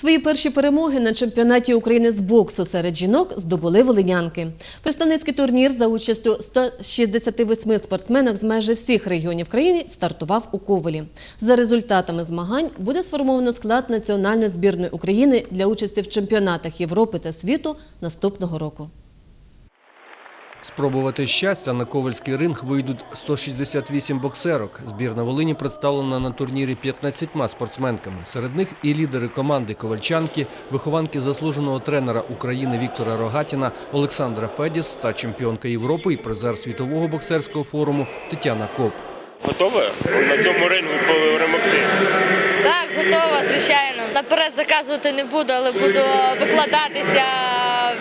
Свої перші перемоги на чемпіонаті України з боксу серед жінок здобули волинянки. Представницький турнір за участю 168 спортсменок з майже всіх регіонів країни стартував у Ковелі. За результатами змагань буде сформовано склад національної збірної України для участі в чемпіонатах Європи та світу наступного року. Спробувати щастя на ковальський ринг вийдуть 168 боксерок. Збірна Волині представлена на турнірі 15 спортсменками. Серед них і лідери команди ковальчанки, вихованки заслуженого тренера України Віктора Рогатіна, Олександра Федіс та чемпіонка Європи і призер світового боксерського форуму Тетяна Коп. Готова на цьому рингу перемогти? Так, готова, звичайно. Наперед заказувати не буду, але буду викладатися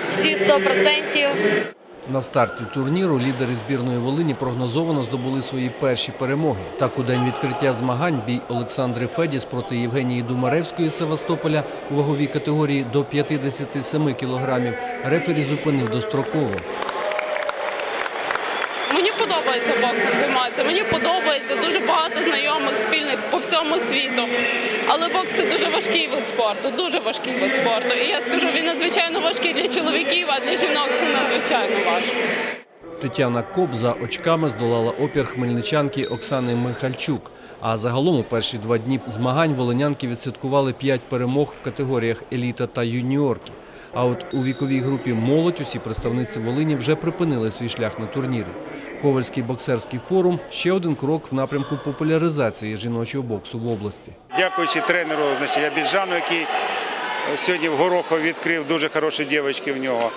всі 100%. На старті турніру лідери збірної Волині прогнозовано здобули свої перші перемоги. Так, у день відкриття змагань бій Олександри Федіс проти Євгенії Думаревської Севастополя у ваговій категорії до 57 кілограмів рефері зупинив достроково. Мені подобається боксом займатися. Мені подобається дуже багато знайомих спільних по всьому світу. Але бокс це дуже важкий вид спорту, дуже важкий вид спорту. І я скажу, він надзвичайно важкий для чоловіків, а для жінок надзвичайно важко. Тетяна Коп за очками здолала опір хмельничанки Оксани Михальчук. А загалом у перші два дні змагань волинянки відсвяткували п'ять перемог в категоріях еліта та юніорки. А от у віковій групі молодь усі представниці Волині вже припинили свій шлях на турнірі. Ковальський боксерський форум ще один крок в напрямку популяризації жіночого боксу в області. Дякуючи тренеру значить, Абіджану, який сьогодні в Горохові відкрив дуже хороші дівчатки в нього.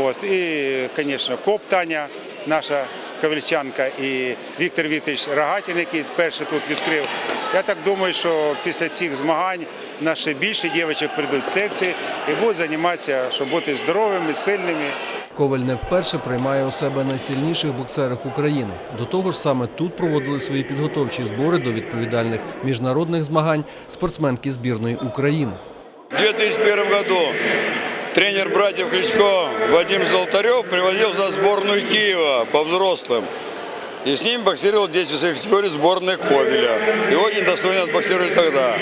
От. І, звісно, Коп Таня, наша ковальчанка, і Віктор Вікторович Рогатін, який перший тут відкрив. Я так думаю, що після цих змагань наші більше дівчаток прийдуть в секції і будуть займатися, щоб бути здоровими, сильними. Коваль не вперше приймає у себе найсильніших боксерок України. До того ж, саме тут проводили свої підготовчі збори до відповідальних міжнародних змагань спортсменки збірної України. В 2001 году тренер братьев Кличко Вадим Золотарев приводил за сборную Киева по взрослым. И с ним боксировал здесь в весовой категории сборная Ковеля. И очень достойно отбоксировали тогда.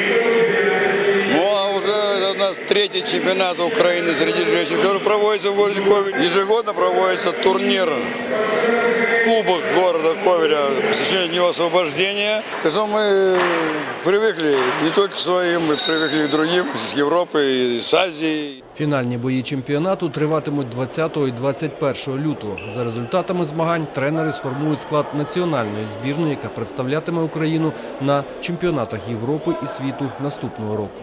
нас третий чемпионат Украины среди женщин, который проводится в городе Ковель. Ежегодно проводится турнир в клубах города Ковеля, посвященный Дню освобождения. Так что мы привыкли не только к своим, мы привыкли к другим, с Европы и с Азии. Фінальні бої чемпіонату триватимуть 20 і 21 лютого. За результатами змагань тренери сформують склад національної збірної, яка представлятиме Україну на чемпіонатах Європи і світу наступного року.